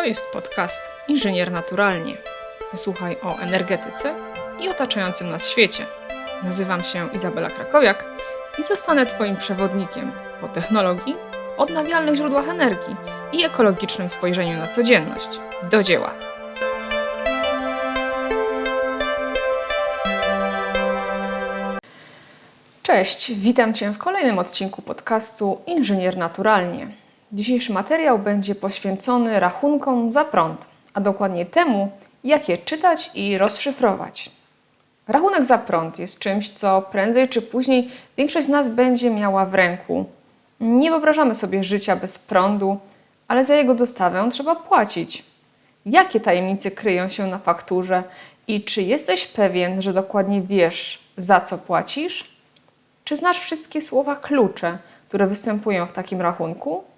To jest podcast Inżynier Naturalnie. Posłuchaj o energetyce i otaczającym nas świecie. Nazywam się Izabela Krakowiak i zostanę Twoim przewodnikiem po technologii, odnawialnych źródłach energii i ekologicznym spojrzeniu na codzienność. Do dzieła! Cześć, witam Cię w kolejnym odcinku podcastu Inżynier Naturalnie. Dzisiejszy materiał będzie poświęcony rachunkom za prąd, a dokładnie temu, jak je czytać i rozszyfrować. Rachunek za prąd jest czymś, co prędzej czy później większość z nas będzie miała w ręku. Nie wyobrażamy sobie życia bez prądu, ale za jego dostawę trzeba płacić. Jakie tajemnice kryją się na fakturze i czy jesteś pewien, że dokładnie wiesz, za co płacisz? Czy znasz wszystkie słowa klucze, które występują w takim rachunku?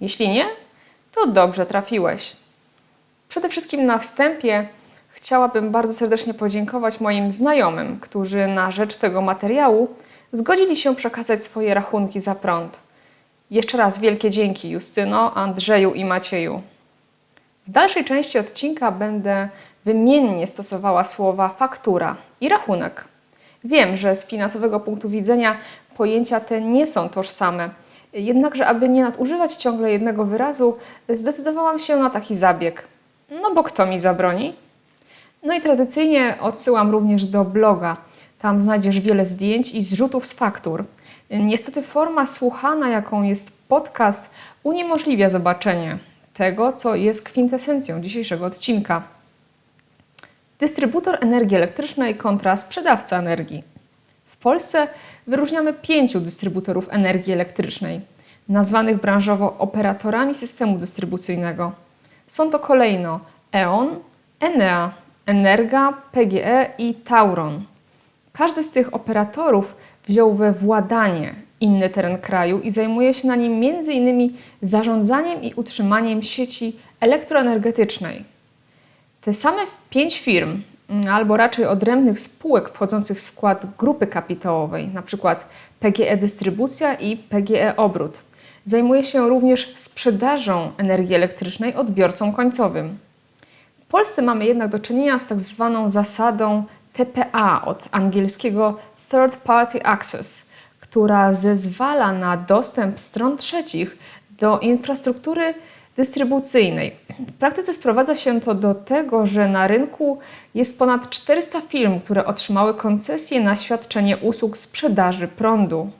Jeśli nie, to dobrze trafiłeś. Przede wszystkim na wstępie chciałabym bardzo serdecznie podziękować moim znajomym, którzy na rzecz tego materiału zgodzili się przekazać swoje rachunki za prąd. Jeszcze raz wielkie dzięki Justyno, Andrzeju i Macieju. W dalszej części odcinka będę wymiennie stosowała słowa faktura i rachunek. Wiem, że z finansowego punktu widzenia pojęcia te nie są tożsame. Jednakże, aby nie nadużywać ciągle jednego wyrazu, zdecydowałam się na taki zabieg. No bo kto mi zabroni? No i tradycyjnie odsyłam również do bloga. Tam znajdziesz wiele zdjęć i zrzutów z faktur. Niestety forma słuchana, jaką jest podcast, uniemożliwia zobaczenie tego, co jest kwintesencją dzisiejszego odcinka. Dystrybutor energii elektrycznej kontra sprzedawca energii. W Polsce wyróżniamy pięciu dystrybutorów energii elektrycznej, nazwanych branżowo operatorami systemu dystrybucyjnego. Są to kolejno E.ON, Enea, Energa, PGE i Tauron. Każdy z tych operatorów wziął we władanie inny teren kraju i zajmuje się na nim m.in. zarządzaniem i utrzymaniem sieci elektroenergetycznej. Te same pięć firm, albo raczej odrębnych spółek wchodzących w skład grupy kapitałowej, np. PGE Dystrybucja i PGE Obrót, zajmuje się również sprzedażą energii elektrycznej odbiorcom końcowym. W Polsce mamy jednak do czynienia z tak zwaną zasadą TPA od angielskiego Third Party Access, która zezwala na dostęp stron trzecich do infrastruktury dystrybucyjnej. W praktyce sprowadza się to do tego, że na rynku jest ponad 400 firm, które otrzymały koncesję na świadczenie usług sprzedaży prądu.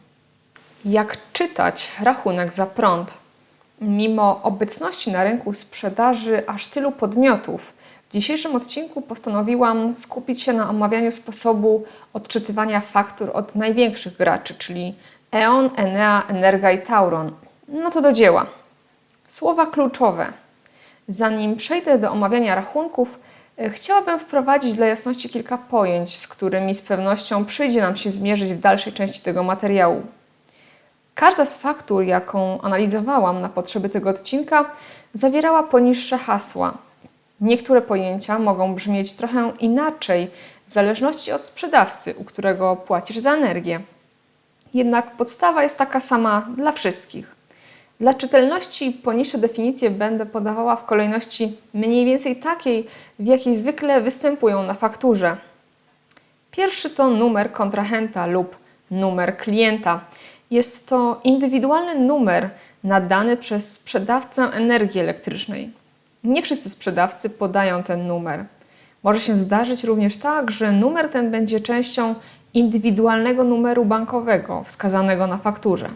Jak czytać rachunek za prąd? Mimo obecności na rynku sprzedaży aż tylu podmiotów, w dzisiejszym odcinku postanowiłam skupić się na omawianiu sposobu odczytywania faktur od największych graczy, czyli E.ON, Enea, Energa i Tauron. No to do dzieła. Słowa kluczowe. Zanim przejdę do omawiania rachunków, e, chciałabym wprowadzić dla jasności kilka pojęć, z którymi z pewnością przyjdzie nam się zmierzyć w dalszej części tego materiału. Każda z faktur, jaką analizowałam na potrzeby tego odcinka, zawierała poniższe hasła. Niektóre pojęcia mogą brzmieć trochę inaczej w zależności od sprzedawcy, u którego płacisz za energię. Jednak podstawa jest taka sama dla wszystkich. Dla czytelności poniższe definicje będę podawała w kolejności mniej więcej takiej, w jakiej zwykle występują na fakturze. Pierwszy to numer kontrahenta lub numer klienta. Jest to indywidualny numer nadany przez sprzedawcę energii elektrycznej. Nie wszyscy sprzedawcy podają ten numer. Może się zdarzyć również tak, że numer ten będzie częścią indywidualnego numeru bankowego wskazanego na fakturze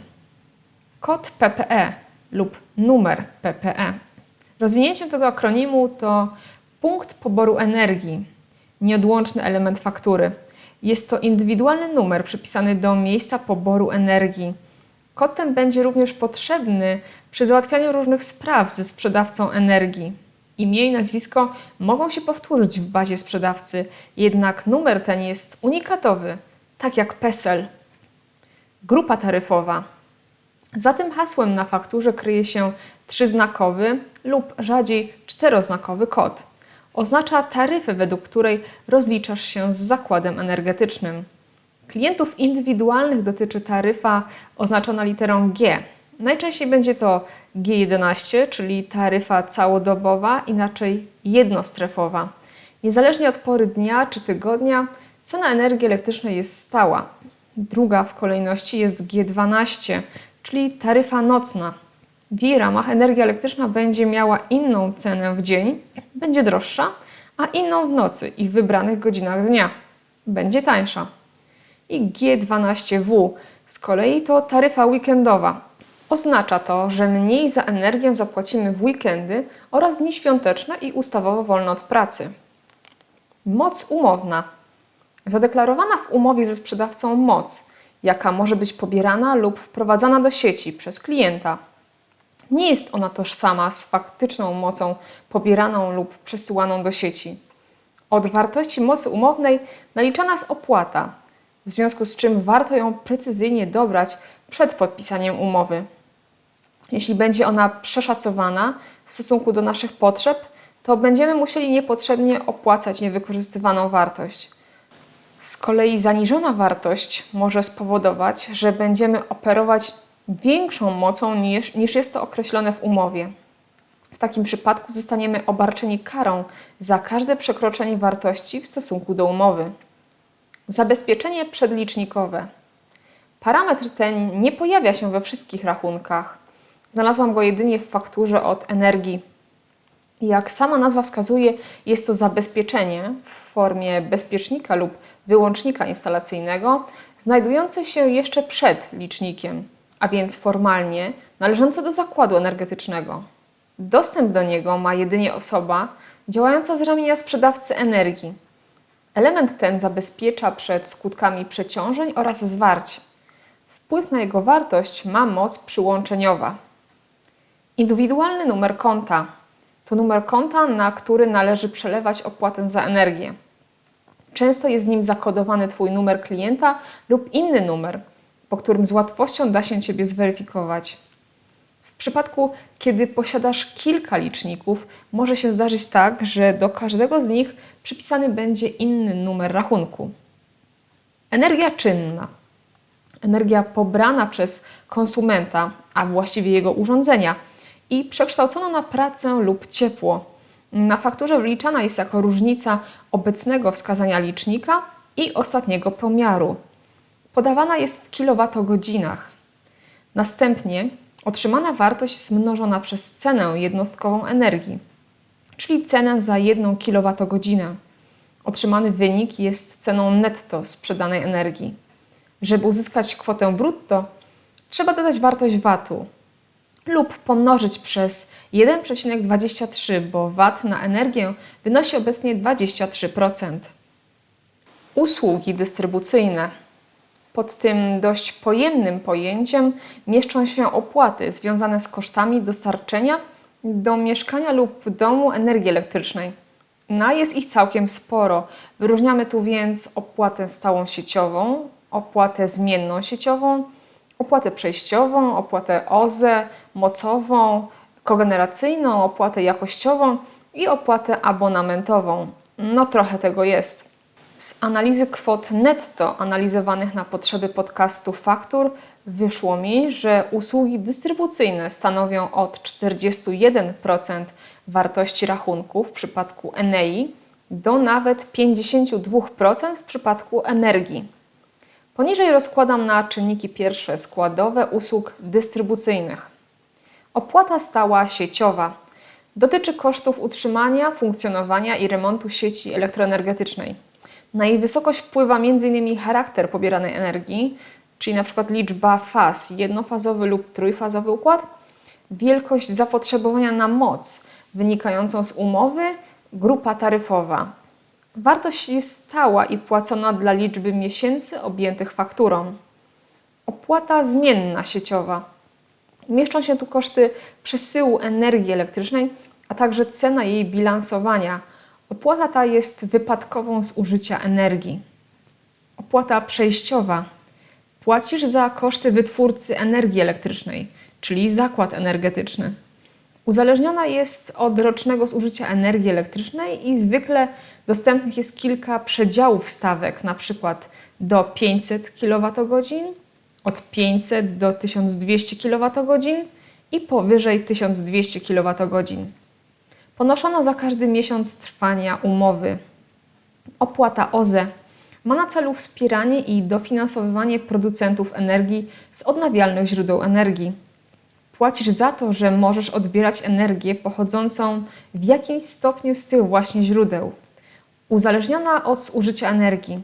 kod PPE lub numer PPE. Rozwinięciem tego akronimu to punkt poboru energii, nieodłączny element faktury. Jest to indywidualny numer przypisany do miejsca poboru energii. Kod ten będzie również potrzebny przy załatwianiu różnych spraw ze sprzedawcą energii. Imię i nazwisko mogą się powtórzyć w bazie sprzedawcy, jednak numer ten jest unikatowy, tak jak PESEL. Grupa taryfowa za tym hasłem na fakturze kryje się trzyznakowy lub rzadziej czteroznakowy kod. Oznacza taryfę, według której rozliczasz się z zakładem energetycznym. Klientów indywidualnych dotyczy taryfa oznaczona literą G. Najczęściej będzie to G11, czyli taryfa całodobowa, inaczej jednostrefowa. Niezależnie od pory dnia czy tygodnia, cena energii elektrycznej jest stała. Druga w kolejności jest G12, czyli taryfa nocna. W jej ramach energia elektryczna będzie miała inną cenę w dzień, będzie droższa, a inną w nocy i w wybranych godzinach dnia. Będzie tańsza. I G12W z kolei to taryfa weekendowa. Oznacza to, że mniej za energię zapłacimy w weekendy oraz dni świąteczne i ustawowo wolne od pracy. Moc umowna. Zadeklarowana w umowie ze sprzedawcą moc, jaka może być pobierana lub wprowadzana do sieci przez klienta. Nie jest ona tożsama z faktyczną mocą pobieraną lub przesyłaną do sieci. Od wartości mocy umownej naliczana jest opłata, w związku z czym warto ją precyzyjnie dobrać przed podpisaniem umowy. Jeśli będzie ona przeszacowana w stosunku do naszych potrzeb, to będziemy musieli niepotrzebnie opłacać niewykorzystywaną wartość. Z kolei zaniżona wartość może spowodować, że będziemy operować większą mocą niż, niż jest to określone w umowie. W takim przypadku zostaniemy obarczeni karą za każde przekroczenie wartości w stosunku do umowy. Zabezpieczenie przedlicznikowe. Parametr ten nie pojawia się we wszystkich rachunkach. Znalazłam go jedynie w fakturze od energii. Jak sama nazwa wskazuje, jest to zabezpieczenie w formie bezpiecznika lub wyłącznika instalacyjnego, znajdujące się jeszcze przed licznikiem, a więc formalnie należące do zakładu energetycznego. Dostęp do niego ma jedynie osoba działająca z ramienia sprzedawcy energii. Element ten zabezpiecza przed skutkami przeciążeń oraz zwarć. Wpływ na jego wartość ma moc przyłączeniowa. Indywidualny numer konta to numer konta, na który należy przelewać opłatę za energię. Często jest z nim zakodowany Twój numer klienta lub inny numer, po którym z łatwością da się Ciebie zweryfikować. W przypadku, kiedy posiadasz kilka liczników, może się zdarzyć tak, że do każdego z nich przypisany będzie inny numer rachunku. Energia czynna. Energia pobrana przez konsumenta, a właściwie jego urządzenia i przekształcona na pracę lub ciepło. Na fakturze wliczana jest jako różnica obecnego wskazania licznika i ostatniego pomiaru. Podawana jest w kilowatogodzinach. Następnie otrzymana wartość zmnożona przez cenę jednostkową energii, czyli cenę za 1 kWh. Otrzymany wynik jest ceną netto sprzedanej energii. Żeby uzyskać kwotę brutto, trzeba dodać wartość VAT-u lub pomnożyć przez 1,23, bo VAT na energię wynosi obecnie 23%. Usługi dystrybucyjne. Pod tym dość pojemnym pojęciem mieszczą się opłaty związane z kosztami dostarczenia do mieszkania lub domu energii elektrycznej. No, jest ich całkiem sporo. Wyróżniamy tu więc opłatę stałą sieciową, opłatę zmienną sieciową, opłatę przejściową, opłatę OZE, mocową, kogeneracyjną, opłatę jakościową i opłatę abonamentową. No trochę tego jest. Z analizy kwot netto analizowanych na potrzeby podcastu faktur wyszło mi, że usługi dystrybucyjne stanowią od 41% wartości rachunku w przypadku Enei do nawet 52% w przypadku energii. Poniżej rozkładam na czynniki pierwsze składowe usług dystrybucyjnych. Opłata stała sieciowa dotyczy kosztów utrzymania, funkcjonowania i remontu sieci elektroenergetycznej. Na jej wysokość wpływa m.in. charakter pobieranej energii, czyli np. liczba faz, jednofazowy lub trójfazowy układ, wielkość zapotrzebowania na moc wynikającą z umowy, grupa taryfowa. Wartość jest stała i płacona dla liczby miesięcy objętych fakturą. Opłata zmienna sieciowa. Mieszczą się tu koszty przesyłu energii elektrycznej, a także cena jej bilansowania. Opłata ta jest wypadkową zużycia energii. Opłata przejściowa. Płacisz za koszty wytwórcy energii elektrycznej, czyli zakład energetyczny. Uzależniona jest od rocznego zużycia energii elektrycznej i zwykle dostępnych jest kilka przedziałów stawek, przykład do 500 kWh, od 500 do 1200 kWh i powyżej 1200 kWh. Ponoszona za każdy miesiąc trwania umowy. Opłata OZE ma na celu wspieranie i dofinansowywanie producentów energii z odnawialnych źródeł energii. Płacisz za to, że możesz odbierać energię pochodzącą w jakimś stopniu z tych właśnie źródeł. Uzależniona od zużycia energii.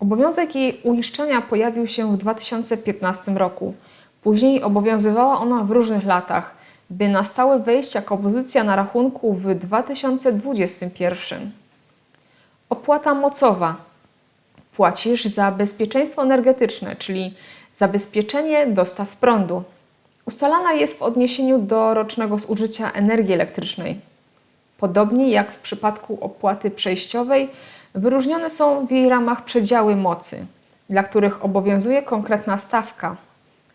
Obowiązek jej uiszczenia pojawił się w 2015 roku. Później obowiązywała ona w różnych latach, by na stałe wejść jako pozycja na rachunku w 2021. Opłata mocowa. Płacisz za bezpieczeństwo energetyczne, czyli zabezpieczenie dostaw prądu. Ustalana jest w odniesieniu do rocznego zużycia energii elektrycznej. Podobnie jak w przypadku opłaty przejściowej, wyróżnione są w jej ramach przedziały mocy, dla których obowiązuje konkretna stawka.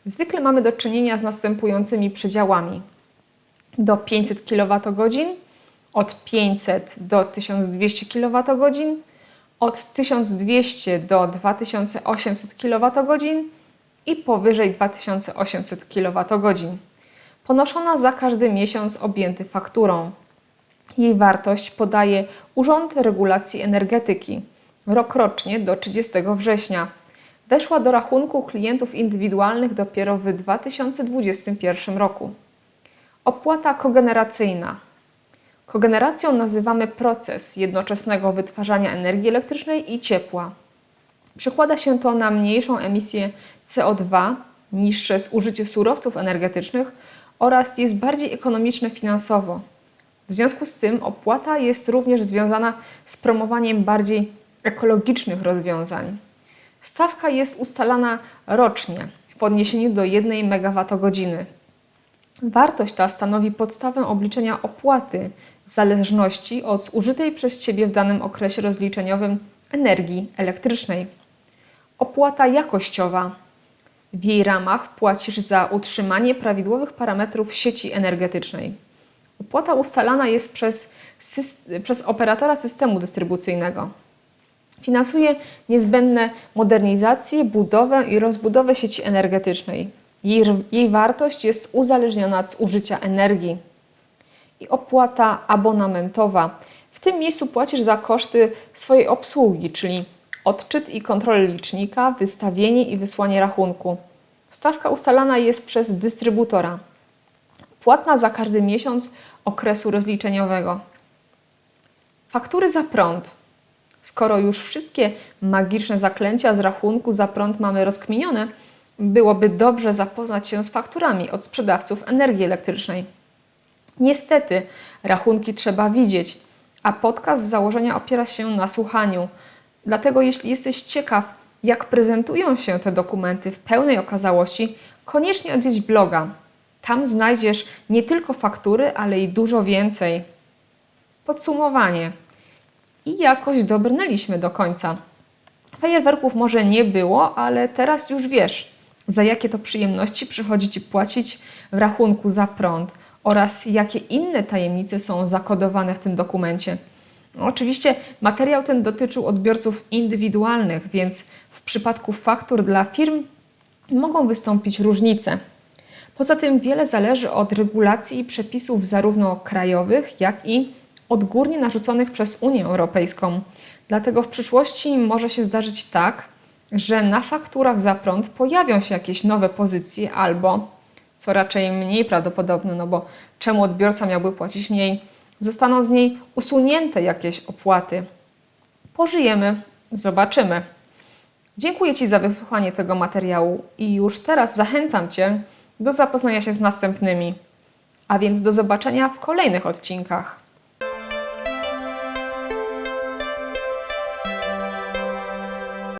Zwykle mamy do czynienia z następującymi przedziałami: do 500 kWh, od 500 do 1200 kWh, od 1200 do 2800 kWh i powyżej 2800 kWh. Ponoszona za każdy miesiąc objęty fakturą. Jej wartość podaje Urząd Regulacji Energetyki rokrocznie do 30 września. Weszła do rachunku klientów indywidualnych dopiero w 2021 roku. Opłata kogeneracyjna. Kogeneracją nazywamy proces jednoczesnego wytwarzania energii elektrycznej i ciepła. Przekłada się to na mniejszą emisję CO2, niższe zużycie surowców energetycznych oraz jest bardziej ekonomiczne finansowo. W związku z tym opłata jest również związana z promowaniem bardziej ekologicznych rozwiązań. Stawka jest ustalana rocznie w odniesieniu do 1 MWh. Wartość ta stanowi podstawę obliczenia opłaty w zależności od zużytej przez Ciebie w danym okresie rozliczeniowym energii elektrycznej. Opłata jakościowa. W jej ramach płacisz za utrzymanie prawidłowych parametrów sieci energetycznej. Opłata ustalana jest przez, przez operatora systemu dystrybucyjnego. Finansuje niezbędne modernizację, budowę i rozbudowę sieci energetycznej. Jej, jej wartość jest uzależniona od zużycia energii. I opłata abonamentowa. W tym miejscu płacisz za koszty swojej obsługi, czyli odczyt i kontrolę licznika, wystawienie i wysłanie rachunku. Stawka ustalana jest przez dystrybutora. Płatna za każdy miesiąc okresu rozliczeniowego. Faktury za prąd. Skoro już wszystkie magiczne zaklęcia z rachunku za prąd mamy rozkminione, byłoby dobrze zapoznać się z fakturami od sprzedawców energii elektrycznej. Niestety, rachunki trzeba widzieć, a podcast z założenia opiera się na słuchaniu. Dlatego, jeśli jesteś ciekaw, jak prezentują się te dokumenty w pełnej okazałości, koniecznie odwiedź bloga. Tam znajdziesz nie tylko faktury, ale i dużo więcej. Podsumowanie. I jakoś dobrnęliśmy do końca. Fajerwerków może nie było, ale teraz już wiesz, za jakie to przyjemności przychodzi Ci płacić w rachunku za prąd oraz jakie inne tajemnice są zakodowane w tym dokumencie. Oczywiście materiał ten dotyczył odbiorców indywidualnych, więc w przypadku faktur dla firm mogą wystąpić różnice. Poza tym wiele zależy od regulacji i przepisów zarówno krajowych, jak i odgórnie narzuconych przez Unię Europejską. Dlatego w przyszłości może się zdarzyć tak, że na fakturach za prąd pojawią się jakieś nowe pozycje albo, co raczej mniej prawdopodobne, no bo czemu odbiorca miałby płacić mniej, zostaną z niej usunięte jakieś opłaty. Pożyjemy, zobaczymy. Dziękuję Ci za wysłuchanie tego materiału i już teraz zachęcam Cię do zapoznania się z następnymi. A więc do zobaczenia w kolejnych odcinkach.